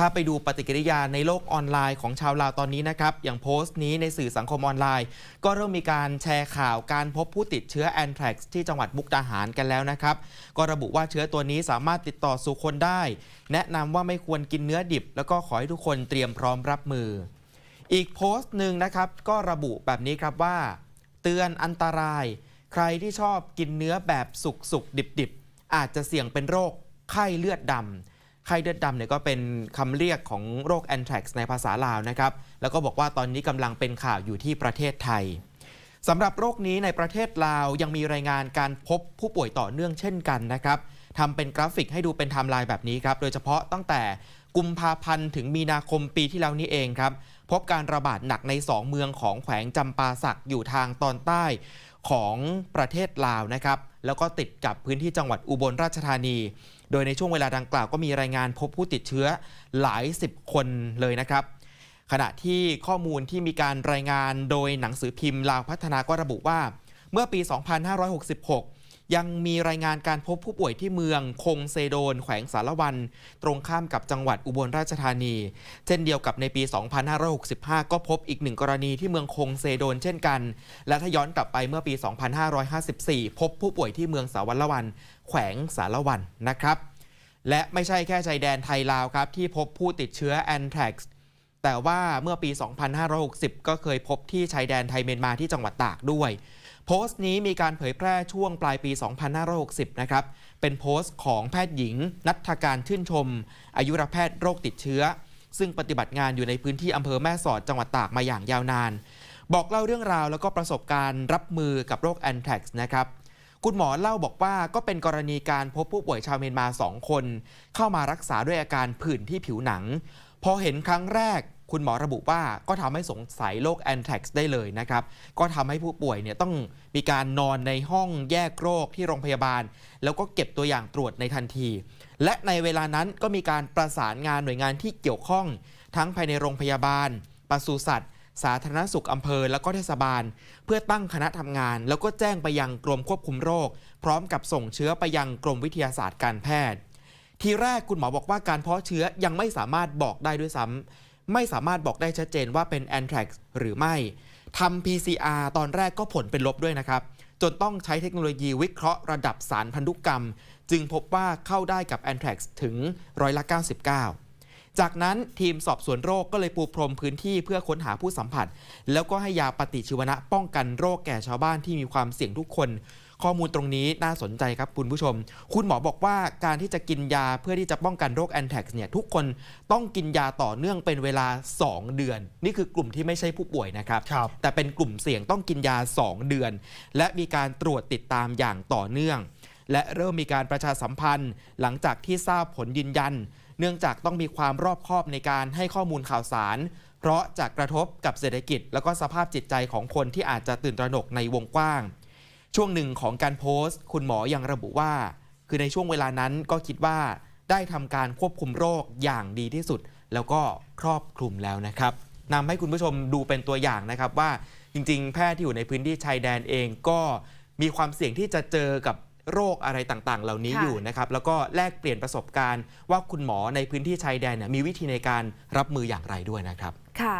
ถ้าไปดูปฏิกิริยาในโลกออนไลน์ของชาวลาวตอนนี้นะครับ อย่างโพสต์นี้ในสื่อสังคมออนไลน์ ก็เริ่มมีการแชร์ข่าวการพบผู้ติดเชื้อแอนแทรกซ์ที่จังหวัดมุกดาหารกันแล้วนะครับ ก็ระบุว่าเชื้อตัวนี้สามารถติดต่อสู่คนได้ แนะนำว่าไม่ควรกินเนื้อดิบ แล้วก็ขอให้ทุกคนเตรียมพร้อมรับมือ อีกโพสต์หนึ่งนะครับก็ระบุแบบนี้ครับว่า เตือนอันตราย ใครที่ชอบกินเนื้อแบบสุกสุกดิบดิบๆอาจจะเสี่ยงเป็นโรคไข้เลือดดำ ไข้เลือดดำเนี่ยก็เป็นคำเรียกของโรคแอนแทรกซ์ในภาษาลาวนะครับ แล้วก็บอกว่าตอนนี้กำลังเป็นข่าวอยู่ที่ประเทศไทยสำหรับโรคนี้ในประเทศลาวยังมีรายงานการพบผู้ป่วยต่อเนื่องเช่นกันนะครับทำเป็นกราฟิกให้ดูเป็นไทม์ไลน์แบบนี้ครับ โดยเฉพาะตั้งแต่กุมภาพันธ์ถึงมีนาคมปีที่แล้วนี้เองครับ พบการระบาดหนักใน 2 เมืองของแขวงจำปาสักอยู่ทางตอนใต้ของประเทศลาวนะครับ แล้วก็ติดกับพื้นที่จังหวัดอุบลราชธานี โดยในช่วงเวลาดังกล่าวก็มีรายงานพบผู้ติดเชื้อหลายสิบคนเลยนะครับ ขณะที่ข้อมูลที่มีการรายงานโดยหนังสือพิมพ์ลาวพัฒนาก็ระบุว่า เมื่อปี 2566 ยังมีรายงานการพบผู้ป่วยที่เมืองคงเซโดน แขวงสารวัน ตรงข้ามกับจังหวัดอุบลราชธานี เช่นเดียวกับในปี 2565 ก็พบอีกหนึ่งกรณีที่เมืองคงเซโดนเช่นกัน และถ้าย้อนกลับไปเมื่อปี 2554 พบผู้ป่วยที่เมืองสาวัลวัน แขวงสารวันนะครับ และไม่ใช่แค่ชายแดนไทยลาวครับที่พบผู้ติดเชื้อแอนแทรกซ์แต่ว่าเมื่อปี 2560 ก็เคยพบที่ชายแดนไทยเมียนมาที่จังหวัดตากด้วย โพสต์นี้มีการเผยแพร่ช่วงปลายปี 2560 นะครับ เป็นโพสต์ของแพทย์หญิง นัทการชื่นชม อายุรแพทย์โรคติดเชื้อ ซึ่งปฏิบัติงานอยู่ในพื้นที่อำเภอแม่สอดจังหวัดตากมาอย่างยาวนาน บอกเล่าเรื่องราวแล้วก็ประสบการณ์รับมือกับโรคแอนแทรกซ์นะครับคุณหมอเล่าบอกว่าก็เป็นกรณีการพบผู้ป่วยชาวเมียนมา 2 คน เข้ามารักษาด้วยอาการผื่นที่ผิวหนัง พอเห็นครั้งแรก คุณหมอระบุว่าก็ทำให้สงสัยโรคแอนแทรกซ์ได้เลยนะครับ ก็ทำให้ผู้ป่วยเนี่ยต้องมีการนอนในห้องแยกโรคที่โรงพยาบาล แล้วก็เก็บตัวอย่างตรวจในทันที และในเวลานั้นก็มีการประสานงานหน่วยงานที่เกี่ยวข้อง ทั้งภายในโรงพยาบาลปศุสัตว์ สาธารณสุขอำเภอ แล้วก็เทศบาล เพื่อตั้งคณะทำงาน แล้วก็แจ้งไปยังกรมควบคุมโรค พร้อมกับส่งเชื้อไปยังกรมวิทยาศาสตร์การแพทย์ ทีแรกคุณหมอบอกว่าการเพาะเชื้อยังไม่สามารถบอกได้ด้วยซ้ำ ไม่สามารถบอกได้ชัดเจนว่าเป็นแอนแทรกหรือไม่ทำ PCR ตอนแรกก็ผลเป็นลบด้วยนะครับ จนต้องใช้เทคโนโลยีวิเคราะห์ระดับสารพันธุกรรม จึงพบว่าเข้าได้กับแอนแทรกถึงร้อยละ 99 จากนั้นทีมสอบสวนโรคก็เลยปูพรมพื้นที่เพื่อค้นหาผู้สัมผัส แล้วก็ให้ยาปฏิชีวนะป้องกันโรคแก่ชาวบ้านที่มีความเสี่ยงทุกคน ข้อมูลตรงนี้น่าสนใจครับคุณผู้ชม คุณหมอบอกว่าการที่จะกินยาเพื่อที่จะป้องกันโรคแอนแทรกซ์เนี่ยทุกคนต้องกินยาต่อเนื่องเป็นเวลา 2 เดือน นี่คือกลุ่มที่ไม่ใช่ผู้ป่วยนะครับครับแต่เป็นกลุ่มเสี่ยงต้องกินยา 2 เดือน และมีการตรวจติดตามอย่างต่อเนื่อง และเริ่มมีการประชาสัมพันธ์ หลังจากที่ทราบผลยืนยัน เนื่องจากต้องมีความรอบคอบในการให้ข้อมูลข่าวสารเพราะจะกระทบกับเศรษฐกิจ แล้วก็สภาพจิตใจของคนที่อาจจะตื่นตระหนกในวงกว้าง ช่วงหนึ่งของการโพสต์ คุณหมอยังระบุว่า คือในช่วงเวลานั้นก็คิดว่าได้ทำการควบคุมโรคอย่างดีที่สุด แล้วก็ครอบคลุมแล้วนะครับนำให้คุณผู้ชมดูเป็นตัวอย่างนะครับว่าจริง ๆ แพทย์ที่อยู่ในพื้นที่ชายแดนเองก็มีความเสี่ยงที่จะเจอกับโรคอะไรต่างๆ เหล่านี้อยู่นะครับแล้วก็แลกเปลี่ยนประสบการณ์ ว่าคุณหมอในพื้นที่ชายแดนเนี่ยมีวิธีในการรับมืออย่างไรด้วยนะครับค่ะ